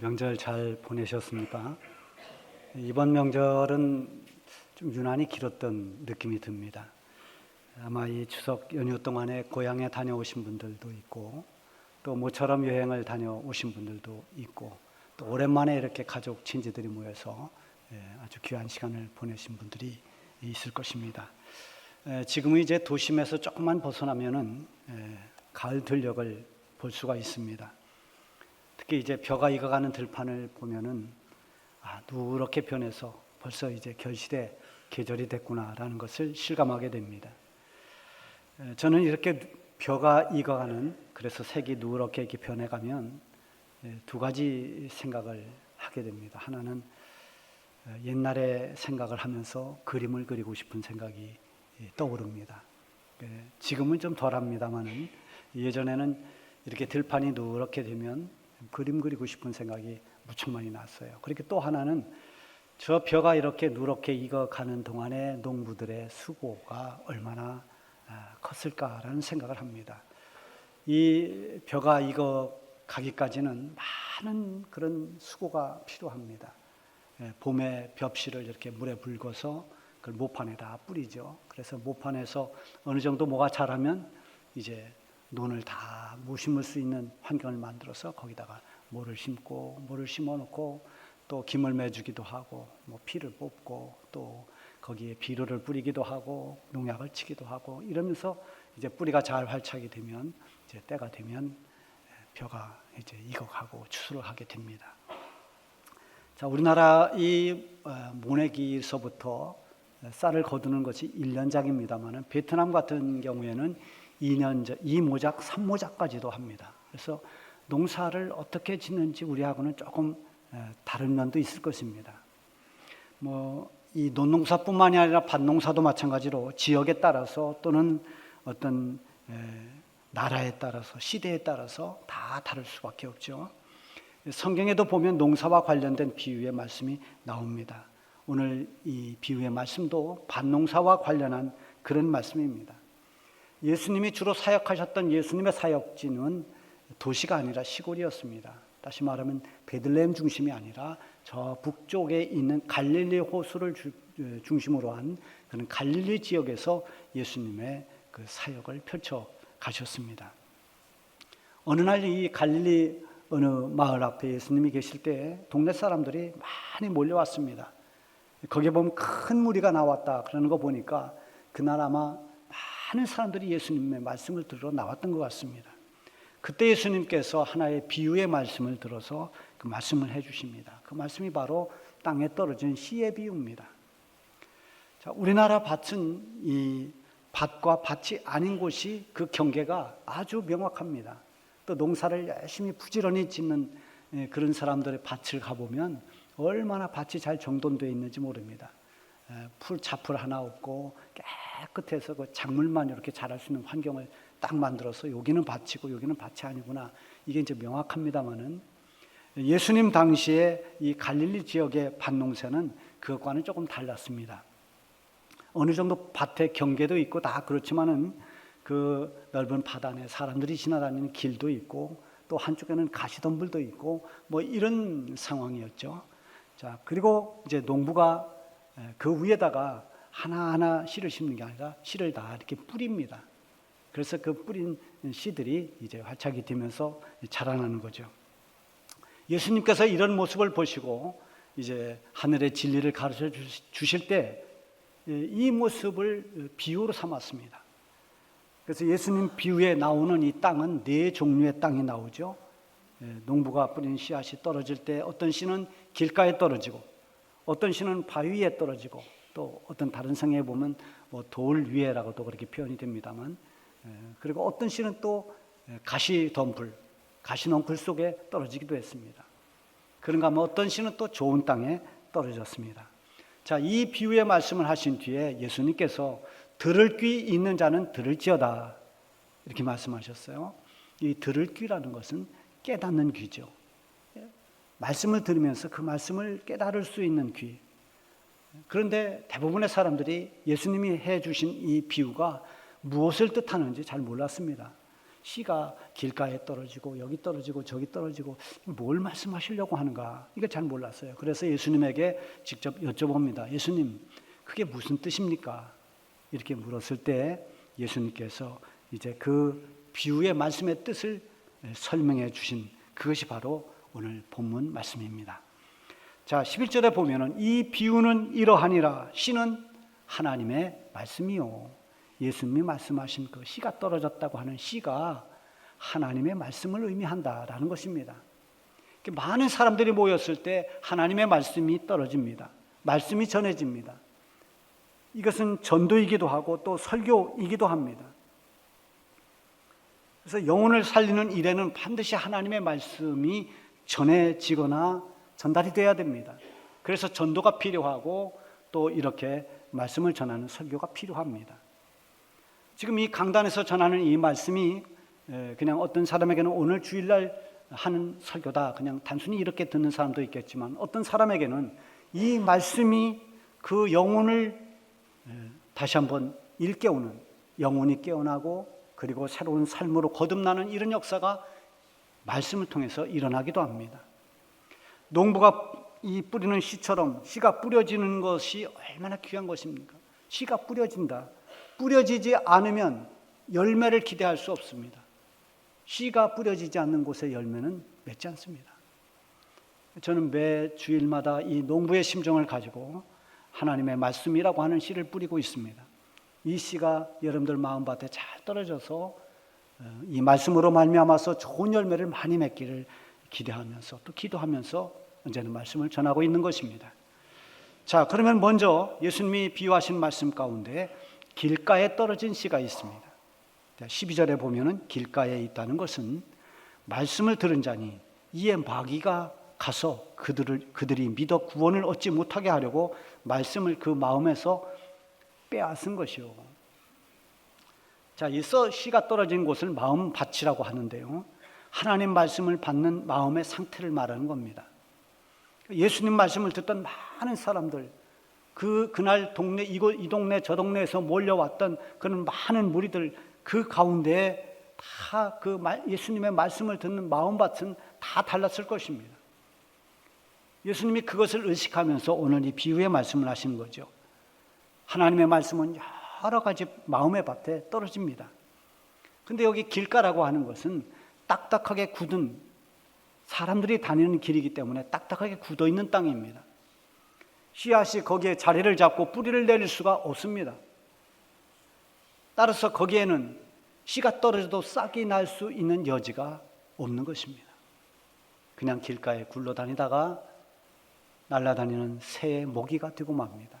명절 잘 보내셨습니까? 이번 명절은 좀 유난히 길었던 느낌이 듭니다. 아마 이 추석 연휴 동안에 고향에 다녀오신 분들도 있고 또 모처럼 여행을 다녀오신 분들도 있고 또 오랜만에 이렇게 가족 친지들이 모여서 예, 아주 귀한 시간을 보내신 분들이 있을 것입니다. 에, 지금은 이제 도심에서 조금만 벗어나면은 에, 가을 들녘을 볼 수가 있습니다. 특히 이제 벼가 익어가는 들판을 보면은 아, 누렇게 변해서 벌써 이제 결실의 계절이 됐구나라는 것을 실감하게 됩니다. 에, 저는 이렇게 벼가 익어가는 그래서 색이 누렇게 이렇게 변해가면 에, 두 가지 생각을 하게 됩니다. 하나는 어, 옛날에 생각을 하면서 그림을 그리고 싶은 생각이 예, 떠오릅니다. 예, 지금은 좀 덜합니다만은 예전에는 이렇게 들판이 누렇게 되면 그림 그리고 싶은 생각이 무척 많이 났어요. 그렇게 또 하나는 저 벼가 이렇게 누렇게 익어가는 동안에 농부들의 수고가 얼마나 아, 컸을까라는 생각을 합니다. 이 벼가 익어 가기까지는 많은 그런 수고가 필요합니다. 예, 봄에 벽실을 이렇게 물에 불궈서 그걸 모판에다 뿌리죠. 그래서 모판에서 어느 정도 뭐가 자라면 이제 논을 다 무심을 수 있는 환경을 만들어서 거기다가 모를 심고 모를 심어 놓고 또 김을 매주기도 하고 뭐 피를 뽑고 또 거기에 비료를 뿌리기도 하고 농약을 치기도 하고 이러면서 이제 뿌리가 잘 활착이 되면 이제 때가 되면 벼가 이제 익어가고 추수를 하게 됩니다. 자, 우리나라 이 어, 모내기서부터 쌀을 거두는 것이 1년작입니다만은 베트남 같은 경우에는 2년작, 2모작, 3모작까지도 합니다. 그래서 농사를 어떻게 짓는지 우리하고는 조금 에, 다른 면도 있을 것입니다. 뭐 이 논농사뿐만이 아니라 밭농사도 마찬가지로 지역에 따라서 또는 어떤 에, 나라에 따라서 시대에 따라서 다 다를 수밖에 없죠. 성경에도 보면 농사와 관련된 비유의 말씀이 나옵니다. 오늘 이 비유의 말씀도 밭농사와 관련한 그런 말씀입니다. 예수님이 주로 사역하셨던 예수님의 사역지는 도시가 아니라 시골이었습니다. 다시 말하면 베들레헴 중심이 아니라 저 북쪽에 있는 갈릴리 호수를 주, 중심으로 한 그런 갈릴리 지역에서 예수님의 그 사역을 펼쳐 가셨습니다. 어느 날 이 갈릴리 어느 마을 앞에 예수님이 계실 때 동네 사람들이 많이 몰려왔습니다. 거기에 보면 큰 무리가 나왔다 그러는 거 보니까 그날 아마 많은 사람들이 예수님의 말씀을 들으러 나왔던 것 같습니다. 그때 예수님께서 하나의 비유의 말씀을 들어서 그 말씀을 해주십니다. 그 말씀이 바로 땅에 떨어진 씨의 비유입니다. 자, 우리나라 밭은 이 밭과 밭이 아닌 곳이 그 경계가 아주 명확합니다. 또 농사를 열심히 부지런히 짓는 예, 그런 사람들의 밭을 가보면 얼마나 밭이 잘 정돈되어 있는지 모릅니다. 예, 풀 잡풀 하나 없고 깨끗해서 그 작물만 이렇게 자랄 수 있는 환경을 딱 만들어서 여기는 밭이고 여기는 밭이 아니구나 이게 이제 명확합니다만은 예수님 당시에 이 갈릴리 지역의 밭농사는 그것과는 조금 달랐습니다. 어느 정도 밭의 경계도 있고 다 그렇지만은 그 넓은 바다에 사람들이 지나다니는 길도 있고 또 한쪽에는 가시덤불도 있고 뭐 이런 상황이었죠. 자, 그리고 이제 농부가 그 위에다가 하나하나 씨를 심는 게 아니라 씨를 다 이렇게 뿌립니다. 그래서 그 뿌린 씨들이 이제 활착이 되면서 자라나는 거죠. 예수님께서 이런 모습을 보시고 이제 하늘의 진리를 가르쳐 주실 때 이 모습을 비유로 삼았습니다. 그래서 예수님 비유에 나오는 이 땅은 네 종류의 땅이 나오죠. 농부가 뿌린 씨앗이 떨어질 때 어떤 씨는 길가에 떨어지고 어떤 씨는 바위 위에 떨어지고 또 어떤 다른 성에 보면 뭐 돌 위에라고도 그렇게 표현이 됩니다만 그리고 어떤 씨는 또 가시 덤불, 가시 넝쿨 속에 떨어지기도 했습니다. 그런가 하면 어떤 씨는 또 좋은 땅에 떨어졌습니다. 자, 이 비유의 말씀을 하신 뒤에 예수님께서 들을 귀 있는 자는 들을지어다. 이렇게 말씀하셨어요. 이 들을 귀라는 것은 깨닫는 귀죠. 말씀을 들으면서 그 말씀을 깨달을 수 있는 귀. 그런데 대부분의 사람들이 예수님이 해 주신 이 비유가 무엇을 뜻하는지 잘 몰랐습니다. 씨가 길가에 떨어지고 여기 떨어지고 저기 떨어지고 뭘 말씀하시려고 하는가 이걸 잘 몰랐어요. 그래서 예수님에게 직접 여쭤봅니다. 예수님 그게 무슨 뜻입니까? 이렇게 물었을 때 예수님께서 이제 그 비유의 말씀의 뜻을 설명해 주신 그것이 바로 오늘 본문 말씀입니다. 자, 11절에 보면은 이 비유는 이러하니라 씨는 하나님의 말씀이요. 예수님이 말씀하신 그 씨가 떨어졌다고 하는 씨가 하나님의 말씀을 의미한다라는 것입니다. 많은 사람들이 모였을 때 하나님의 말씀이 떨어집니다. 말씀이 전해집니다. 이것은 전도이기도 하고 또 설교이기도 합니다. 그래서 영혼을 살리는 일에는 반드시 하나님의 말씀이 전해지거나 전달이 돼야 됩니다. 그래서 전도가 필요하고 또 이렇게 말씀을 전하는 설교가 필요합니다. 지금 이 강단에서 전하는 이 말씀이 그냥 어떤 사람에게는 오늘 주일날 하는 설교다. 그냥 단순히 이렇게 듣는 사람도 있겠지만 어떤 사람에게는 이 말씀이 그 영혼을 다시 한번 일깨우는 영혼이 깨어나고 그리고 새로운 삶으로 거듭나는 이런 역사가 말씀을 통해서 일어나기도 합니다. 농부가 이 뿌리는 씨처럼 씨가 뿌려지는 것이 얼마나 귀한 것입니까? 씨가 뿌려진다. 뿌려지지 않으면 열매를 기대할 수 없습니다. 씨가 뿌려지지 않는 곳에 열매는 맺지 않습니다. 저는 매 주일마다 이 농부의 심정을 가지고 하나님의 말씀이라고 하는 씨를 뿌리고 있습니다. 이 씨가 여러분들 마음밭에 잘 떨어져서 어, 이 말씀으로 말미암아서 좋은 열매를 많이 맺기를 기대하면서 또 기도하면서 언제는 말씀을 전하고 있는 것입니다. 자, 그러면 먼저 예수님이 비유하신 말씀 가운데 길가에 떨어진 씨가 있습니다. 12절에 보면은 길가에 있다는 것은 말씀을 들은 자니 이에 마귀가 가서 그들을 그들이 믿어 구원을 얻지 못하게 하려고 말씀을 그 마음에서 빼앗은 것이요. 자, 이 씨가 떨어진 곳을 마음 밭이라고 하는데요. 하나님 말씀을 받는 마음의 상태를 말하는 겁니다. 예수님 말씀을 듣던 많은 사람들, 그 그날 동네 이곳 이 동네 저 동네에서 몰려왔던 그런 많은 무리들 그 가운데 다 그 예수님의 말씀을 듣는 마음밭은 다 달랐을 것입니다. 예수님이 그것을 의식하면서 오늘 이 비유의 말씀을 하시는 거죠. 하나님의 말씀은 여러 가지 마음의 밭에 떨어집니다. 근데 여기 길가라고 하는 것은 딱딱하게 굳은 사람들이 다니는 길이기 때문에 딱딱하게 굳어 있는 땅입니다. 씨앗이 거기에 자리를 잡고 뿌리를 내릴 수가 없습니다. 따라서 거기에는 씨가 떨어져도 싹이 날 수 있는 여지가 없는 것입니다. 그냥 길가에 굴러다니다가 날아다니는 새의 먹이가 되고 맙니다.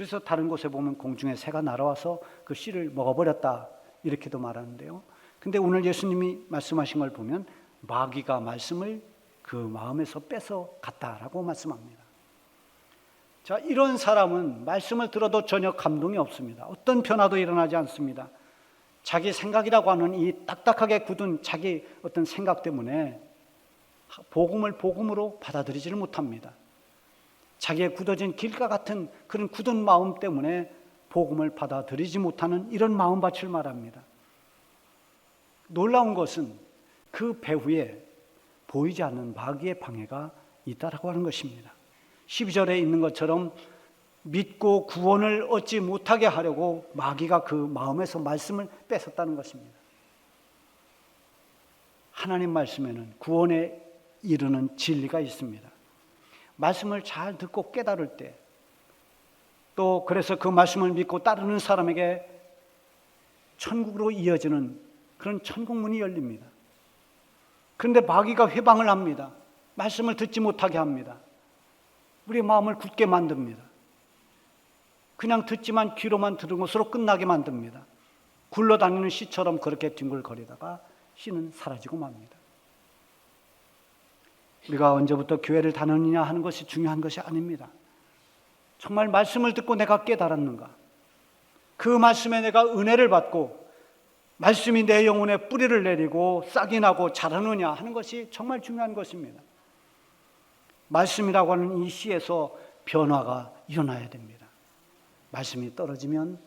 그래서 다른 곳에 보면 공중에 새가 날아와서 그 씨를 먹어버렸다 이렇게도 말하는데요. 근데 오늘 예수님이 말씀하신 걸 보면 마귀가 말씀을 그 마음에서 뺏어 갔다라고 말씀합니다. 자, 이런 사람은 말씀을 들어도 전혀 감동이 없습니다. 어떤 변화도 일어나지 않습니다. 자기 생각이라고 하는 이 딱딱하게 굳은 자기 어떤 생각 때문에 복음을 복음으로 받아들이지를 못합니다. 자기의 굳어진 길가 같은 그런 굳은 마음 때문에 복음을 받아들이지 못하는 이런 마음밭을 말합니다. 놀라운 것은 그 배후에 보이지 않는 마귀의 방해가 있다라고 하는 것입니다. 12절에 있는 것처럼 믿고 구원을 얻지 못하게 하려고 마귀가 그 마음에서 말씀을 뺏었다는 것입니다. 하나님 말씀에는 구원에 이르는 진리가 있습니다. 말씀을 잘 듣고 깨달을 때, 또 그래서 그 말씀을 믿고 따르는 사람에게 천국으로 이어지는 그런 천국문이 열립니다. 그런데 마귀가 회방을 합니다. 말씀을 듣지 못하게 합니다. 우리의 마음을 굳게 만듭니다. 그냥 듣지만 귀로만 들은 것으로 끝나게 만듭니다. 굴러다니는 씨처럼 그렇게 뒹굴거리다가 씨는 사라지고 맙니다. 우리가 언제부터 교회를 다녔느냐 하는 것이 중요한 것이 아닙니다. 정말 말씀을 듣고 내가 깨달았는가? 그 말씀에 내가 은혜를 받고 말씀이 내 영혼에 뿌리를 내리고 싹이 나고 자라느냐 하는 것이 정말 중요한 것입니다. 말씀이라고 하는 이 시에서 변화가 일어나야 됩니다. 말씀이 떨어지면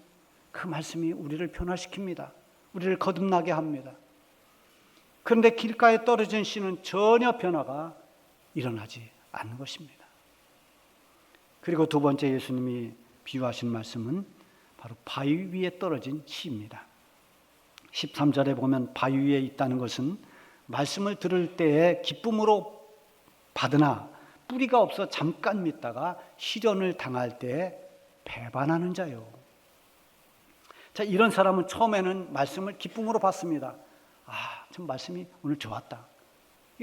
그 말씀이 우리를 변화시킵니다. 우리를 거듭나게 합니다. 그런데 길가에 떨어진 씨는 전혀 변화가 일어나지 않는 것입니다. 그리고 두 번째 예수님이 비유하신 말씀은 바로 바위 위에 떨어진 씨입니다. 13절에 보면 바위 위에 있다는 것은 말씀을 들을 때에 기쁨으로 받으나 뿌리가 없어 잠깐 믿다가 시련을 당할 때 배반하는 자요. 자, 이런 사람은 처음에는 말씀을 기쁨으로 받습니다. 아, 참 말씀이 오늘 좋았다.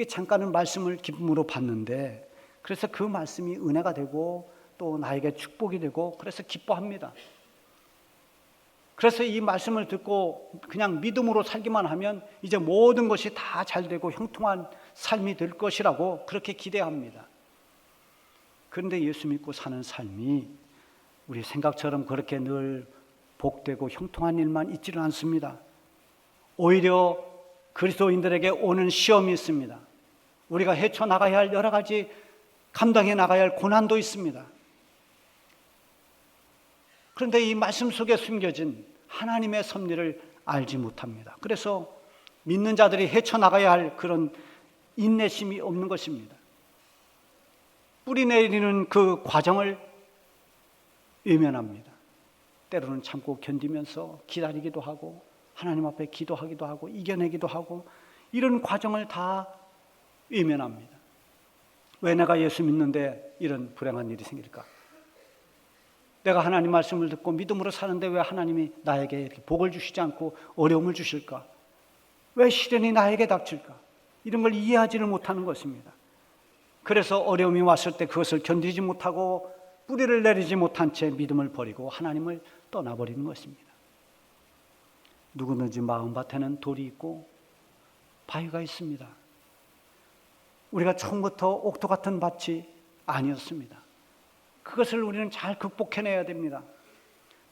이게 잠깐은 말씀을 기쁨으로 받는데 그래서 그 말씀이 은혜가 되고 또 나에게 축복이 되고 그래서 기뻐합니다. 그래서 이 말씀을 듣고 그냥 믿음으로 살기만 하면 이제 모든 것이 다 잘 되고 형통한 삶이 될 것이라고 그렇게 기대합니다. 그런데 예수 믿고 사는 삶이 우리 생각처럼 그렇게 늘 복되고 형통한 일만 있지는 않습니다. 오히려 그리스도인들에게 오는 시험이 있습니다. 우리가 헤쳐나가야 할 여러 가지 감당해 나가야 할 고난도 있습니다. 그런데 이 말씀 속에 숨겨진 하나님의 섭리를 알지 못합니다. 그래서 믿는 자들이 헤쳐나가야 할 그런 인내심이 없는 것입니다. 뿌리 내리는 그 과정을 외면합니다. 때로는 참고 견디면서 기다리기도 하고 하나님 앞에 기도하기도 하고 이겨내기도 하고 이런 과정을 다 외면합니다. 왜 내가 예수 믿는데 이런 불행한 일이 생길까? 내가 하나님 말씀을 듣고 믿음으로 사는데 왜 하나님이 나에게 이렇게 복을 주시지 않고 어려움을 주실까? 왜 시련이 나에게 닥칠까? 이런 걸 이해하지를 못하는 것입니다. 그래서 어려움이 왔을 때 그것을 견디지 못하고 뿌리를 내리지 못한 채 믿음을 버리고 하나님을 떠나버리는 것입니다. 누구든지 마음밭에는 돌이 있고 바위가 있습니다. 우리가 처음부터 옥토 같은 밭이 아니었습니다. 그것을 우리는 잘 극복해내야 됩니다.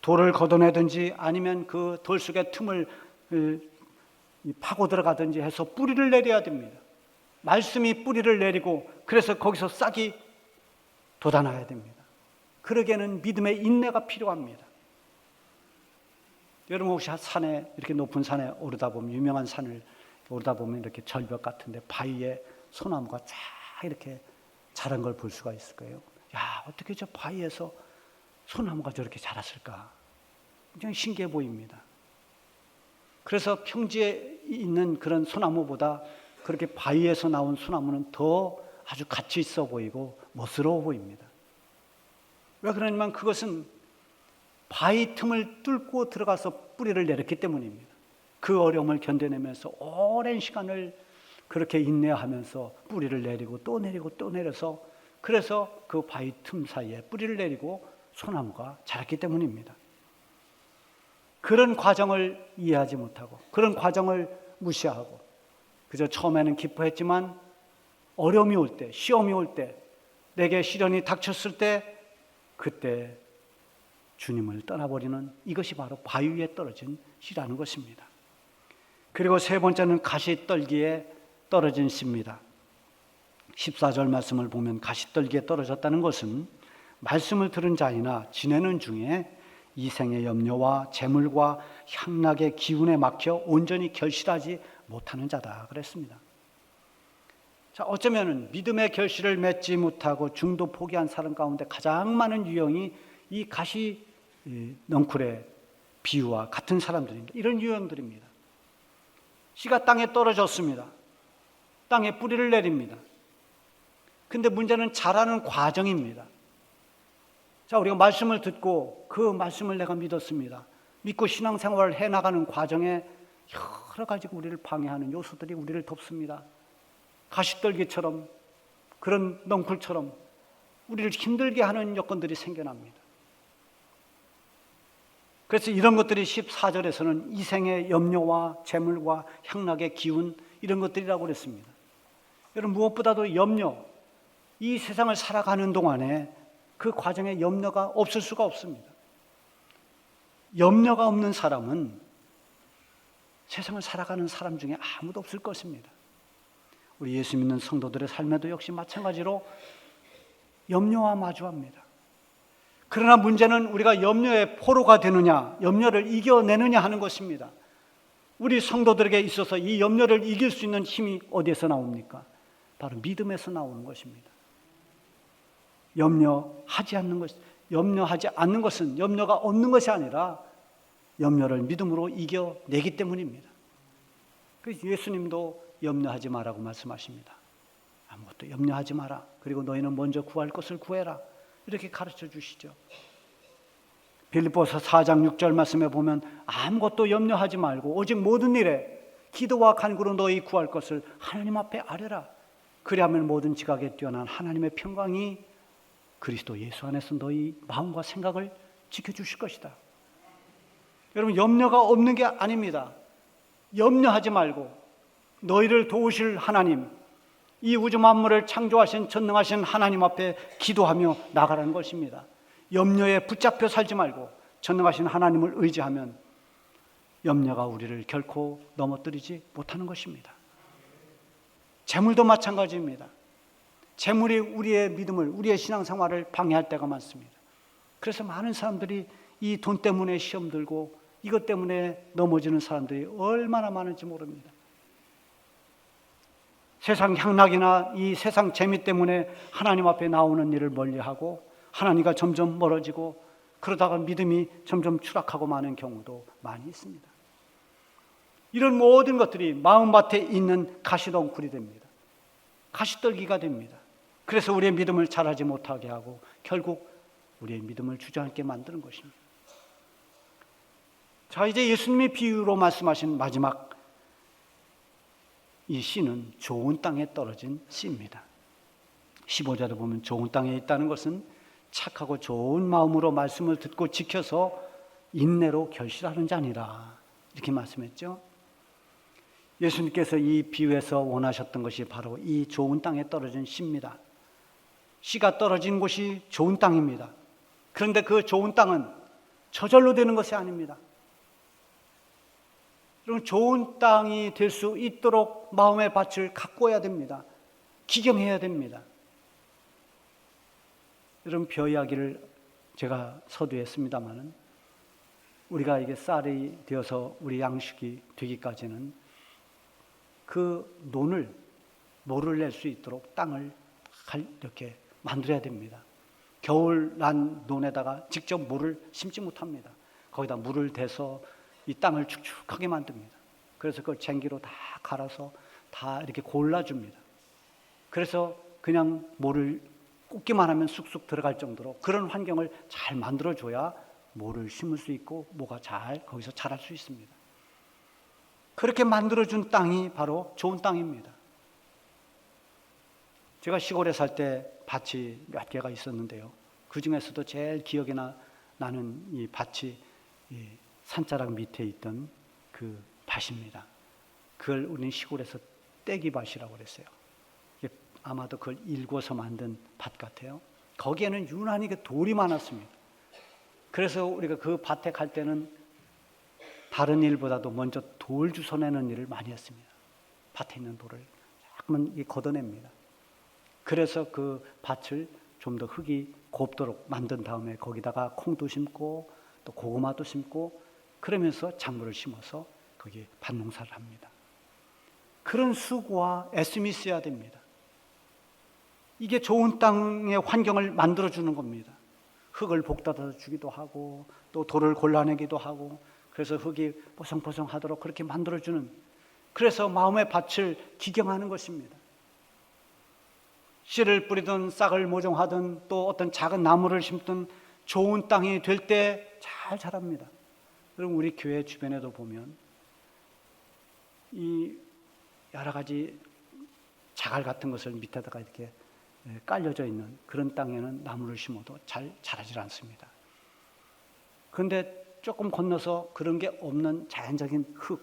돌을 걷어내든지 아니면 그 돌 속에 틈을 파고 들어가든지 해서 뿌리를 내려야 됩니다. 말씀이 뿌리를 내리고 그래서 거기서 싹이 돋아나야 됩니다. 그러기에는 믿음의 인내가 필요합니다. 여러분 혹시 산에 이렇게 높은 산에 오르다 보면 유명한 산을 오르다 보면 이렇게 절벽 같은데 바위에 소나무가 쫙 이렇게 자란 걸 볼 수가 있을 거예요. 야 어떻게 저 바위에서 소나무가 저렇게 자랐을까? 굉장히 신기해 보입니다. 그래서 평지에 있는 그런 소나무보다 그렇게 바위에서 나온 소나무는 더 아주 가치 있어 보이고 멋스러워 보입니다. 왜 그러냐면 그것은 바위 틈을 뚫고 들어가서 뿌리를 내렸기 때문입니다. 그 어려움을 견뎌내면서 오랜 시간을 그렇게 인내하면서 뿌리를 내리고 또 내리고 또 내려서 그래서 그 바위 틈 사이에 뿌리를 내리고 소나무가 자랐기 때문입니다. 그런 과정을 이해하지 못하고 그런 과정을 무시하고 그저 처음에는 기뻐했지만 어려움이 올 때, 시험이 올 때, 내게 시련이 닥쳤을 때 그때 주님을 떠나버리는 이것이 바로 바위 위에 떨어진 씨라는 것입니다. 그리고 세 번째는 가시 떨기에 떨어진 씨입니다. 14절 말씀을 보면 가시떨기에 떨어졌다는 것은 말씀을 들은 자이나 지내는 중에 이생의 염려와 재물과 향락의 기운에 막혀 온전히 결실하지 못하는 자다 그랬습니다. 자, 어쩌면은 믿음의 결실을 맺지 못하고 중도 포기한 사람 가운데 가장 많은 유형이 이 가시 넝쿨의 비유와 같은 사람들입니다. 이런 유형들입니다. 씨가 땅에 떨어졌습니다. 땅에 뿌리를 내립니다. 근데 문제는 자라는 과정입니다. 자, 우리가 말씀을 듣고 그 말씀을 내가 믿었습니다. 믿고 신앙생활을 해 나가는 과정에 여러 가지 우리를 방해하는 요소들이 우리를 덮습니다. 가시떨기처럼 그런 넝쿨처럼 우리를 힘들게 하는 여건들이 생겨납니다. 그래서 이런 것들이 14절에서는 이생의 염려와 재물과 향락의 기운 이런 것들이라고 그랬습니다. 여러분 무엇보다도 염려 이 세상을 살아가는 동안에 그 과정에 염려가 없을 수가 없습니다. 염려가 없는 사람은 세상을 살아가는 사람 중에 아무도 없을 것입니다. 우리 예수 믿는 성도들의 삶에도 역시 마찬가지로 염려와 마주합니다. 그러나 문제는 우리가 염려의 포로가 되느냐, 염려를 이겨내느냐 하는 것입니다. 우리 성도들에게 있어서 이 염려를 이길 수 있는 힘이 어디에서 나옵니까? 바로 믿음에서 나오는 것입니다. 염려하지 않는 것, 염려하지 않는 것은 염려가 없는 것이 아니라 염려를 믿음으로 이겨내기 때문입니다. 그래서 예수님도 염려하지 마라고 말씀하십니다. 아무것도 염려하지 마라. 그리고 너희는 먼저 구할 것을 구해라. 이렇게 가르쳐 주시죠. 빌립보서 4장 6절 말씀에 보면 아무것도 염려하지 말고 오직 모든 일에 기도와 간구로 너희 구할 것을 하나님 앞에 아뢰라. 그리하면 모든 지각에 뛰어난 하나님의 평강이 그리스도 예수 안에서 너희 마음과 생각을 지켜주실 것이다. 여러분 염려가 없는 게 아닙니다. 염려하지 말고 너희를 도우실 하나님, 이 우주 만물을 창조하신 전능하신 하나님 앞에 기도하며 나가라는 것입니다. 염려에 붙잡혀 살지 말고 전능하신 하나님을 의지하면 염려가 우리를 결코 넘어뜨리지 못하는 것입니다. 재물도 마찬가지입니다. 재물이 우리의 믿음을, 우리의 신앙생활을 방해할 때가 많습니다. 그래서 많은 사람들이 이 돈 때문에 시험 들고 이것 때문에 넘어지는 사람들이 얼마나 많은지 모릅니다. 세상 향락이나 이 세상 재미 때문에 하나님 앞에 나오는 일을 멀리하고 하나님과 점점 멀어지고 그러다가 믿음이 점점 추락하고 마는 경우도 많이 있습니다. 이런 모든 것들이 마음밭에 있는 가시덩굴이 됩니다. 가시떨기가 됩니다. 그래서 우리의 믿음을 자라지 못하게 하고 결국 우리의 믿음을 주저앉게 만드는 것입니다. 자, 이제 예수님이 비유로 말씀하신 마지막 이 씨는 좋은 땅에 떨어진 씨입니다. 15절에 보면 좋은 땅에 있다는 것은 착하고 좋은 마음으로 말씀을 듣고 지켜서 인내로 결실하는 자니라. 이렇게 말씀했죠. 예수님께서 이 비유에서 원하셨던 것이 바로 이 좋은 땅에 떨어진 씨입니다. 씨가 떨어진 곳이 좋은 땅입니다. 그런데 그 좋은 땅은 저절로 되는 것이 아닙니다. 여러분 좋은 땅이 될 수 있도록 마음의 밭을 가꿔야 됩니다. 기경해야 됩니다. 여러분 벼 이야기를 제가 서두에 했습니다마는 우리가 이게 쌀이 되어서 우리 양식이 되기까지는 그 논을 모를 낼 수 있도록 땅을 이렇게 만들어야 됩니다. 겨울 난 논에다가 직접 물을 심지 못합니다. 거기다 물을 대서 이 땅을 축축하게 만듭니다. 그래서 그걸 쟁기로 다 갈아서 다 이렇게 골라줍니다. 그래서 그냥 모를 꽂기만 하면 쑥쑥 들어갈 정도로 그런 환경을 잘 만들어줘야 모를 심을 수 있고 모가 잘 거기서 자랄 수 있습니다. 그렇게 만들어준 땅이 바로 좋은 땅입니다. 제가 시골에 살 때 밭이 몇 개가 있었는데요. 그 중에서도 제일 기억에 나, 나는 이 밭이 이 산자락 밑에 있던 그 밭입니다. 그걸 우리는 시골에서 떼기밭이라고 그랬어요. 아마도 그걸 일궈서 만든 밭 같아요. 거기에는 유난히 그 돌이 많았습니다. 그래서 우리가 그 밭에 갈 때는 다른 일보다도 먼저 돌 주워내는 일을 많이 했습니다. 밭에 있는 돌을 조금만 걷어냅니다. 그래서 그 밭을 좀 더 흙이 곱도록 만든 다음에 거기다가 콩도 심고 또 고구마도 심고 그러면서 작물을 심어서 거기에 밭농사를 합니다. 그런 수고와 애씀이 있어야 됩니다. 이게 좋은 땅의 환경을 만들어주는 겁니다. 흙을 복다져 주기도 하고 또 돌을 골라내기도 하고 그래서 흙이 보송보송하도록 그렇게 만들어주는 그래서 마음의 밭을 기경하는 것입니다. 씨를 뿌리든 싹을 모종하든 또 어떤 작은 나무를 심든 좋은 땅이 될 때 잘 자랍니다. 그럼 우리 교회 주변에도 보면 이 여러 가지 자갈 같은 것을 밑에다가 이렇게 예, 깔려져 있는 그런 땅에는 나무를 심어도 잘 자라질 않습니다. 그런데 조금 건너서 그런 게 없는 자연적인 흙,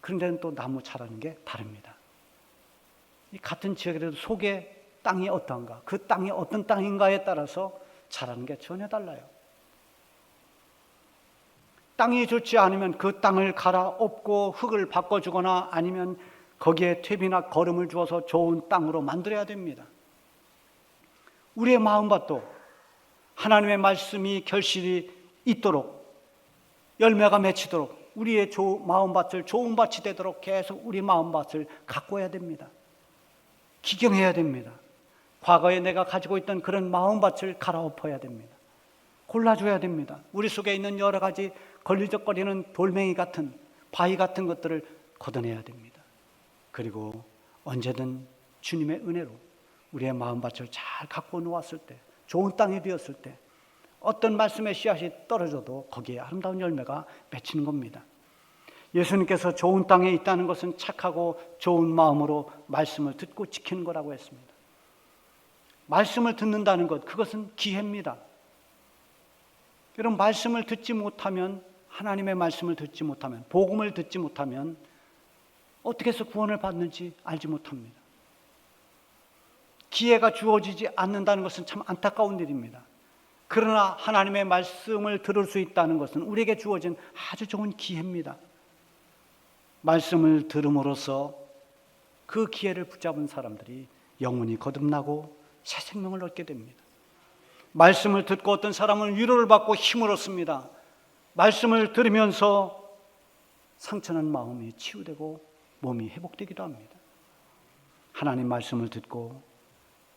그런 데는 또 나무 자라는 게 다릅니다. 이 같은 지역이라도 속에 땅이 어떤가, 그 땅이 어떤 땅인가에 따라서 자라는 게 전혀 달라요. 땅이 좋지 않으면 그 땅을 갈아엎고 흙을 바꿔주거나 아니면 거기에 퇴비나 거름을 주어서 좋은 땅으로 만들어야 됩니다. 우리의 마음밭도 하나님의 말씀이 결실이 있도록 열매가 맺히도록 우리의 조, 마음밭을 좋은 밭이 되도록 계속 우리 마음밭을 가꿔야 됩니다. 기경해야 됩니다. 과거에 내가 가지고 있던 그런 마음밭을 갈아엎어야 됩니다. 골라줘야 됩니다. 우리 속에 있는 여러 가지 걸리적거리는 돌멩이 같은 바위 같은 것들을 걷어내야 됩니다. 그리고 언제든 주님의 은혜로 우리의 마음밭을 잘 갖고 놓았을 때, 좋은 땅이 되었을 때, 어떤 말씀의 씨앗이 떨어져도 거기에 아름다운 열매가 맺히는 겁니다. 예수님께서 좋은 땅에 있다는 것은 착하고 좋은 마음으로 말씀을 듣고 지키는 거라고 했습니다. 말씀을 듣는다는 것, 그것은 기회입니다. 여러분, 말씀을 듣지 못하면, 하나님의 말씀을 듣지 못하면, 복음을 듣지 못하면, 어떻게 해서 구원을 받는지 알지 못합니다. 기회가 주어지지 않는다는 것은 참 안타까운 일입니다. 그러나 하나님의 말씀을 들을 수 있다는 것은 우리에게 주어진 아주 좋은 기회입니다. 말씀을 들음으로써 그 기회를 붙잡은 사람들이 영혼이 거듭나고 새 생명을 얻게 됩니다. 말씀을 듣고 어떤 사람은 위로를 받고 힘을 얻습니다. 말씀을 들으면서 상처난 마음이 치유되고 몸이 회복되기도 합니다. 하나님 말씀을 듣고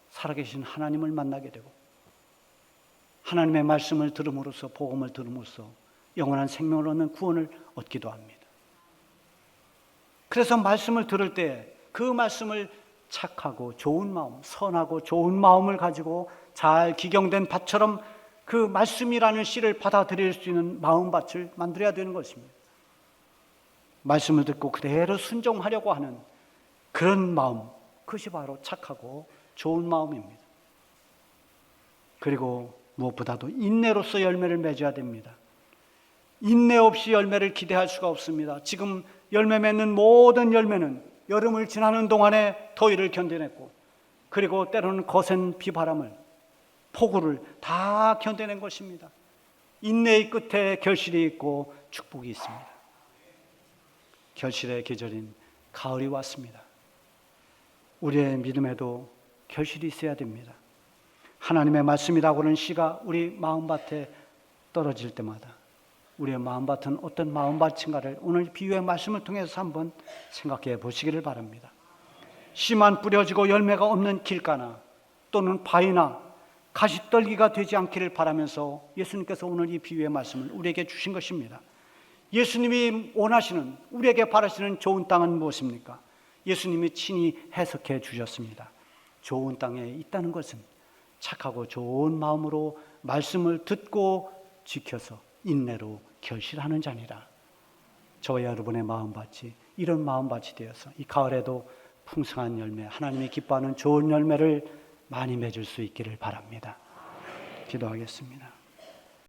살아계신 하나님을 만나게 되고 하나님의 말씀을 들음으로써 복음을 들음으로써 영원한 생명을 얻는 구원을 얻기도 합니다. 그래서 말씀을 들을 때 그 말씀을 착하고 좋은 마음, 선하고 좋은 마음을 가지고 잘 기경된 밭처럼 그 말씀이라는 씨를 받아들일 수 있는 마음밭을 만들어야 되는 것입니다. 말씀을 듣고 그대로 순종하려고 하는 그런 마음, 그것이 바로 착하고 좋은 마음입니다. 그리고 무엇보다도 인내로서 열매를 맺어야 됩니다. 인내 없이 열매를 기대할 수가 없습니다. 지금 열매 맺는 모든 열매는 여름을 지나는 동안에 더위를 견뎌냈고, 그리고 때로는 거센 비바람을, 폭우를 다 견뎌낸 것입니다. 인내의 끝에 결실이 있고 축복이 있습니다. 결실의 계절인 가을이 왔습니다. 우리의 믿음에도 결실이 있어야 됩니다. 하나님의 말씀이라고는 씨가 우리 마음밭에 떨어질 때마다 우리의 마음밭은 어떤 마음밭인가를 오늘 비유의 말씀을 통해서 한번 생각해 보시기를 바랍니다. 씨만 뿌려지고 열매가 없는 길가나 또는 바위나 가시떨기가 되지 않기를 바라면서 예수님께서 오늘 이 비유의 말씀을 우리에게 주신 것입니다. 예수님이 원하시는 우리에게 바라시는 좋은 땅은 무엇입니까? 예수님이 친히 해석해 주셨습니다. 좋은 땅에 있다는 것은 착하고 좋은 마음으로 말씀을 듣고 지켜서 인내로 결실하는 자니라. 저와 여러분의 마음밭이 이런 마음밭이 되어서 이 가을에도 풍성한 열매, 하나님이 기뻐하는 좋은 열매를 많이 맺을 수 있기를 바랍니다. 기도하겠습니다.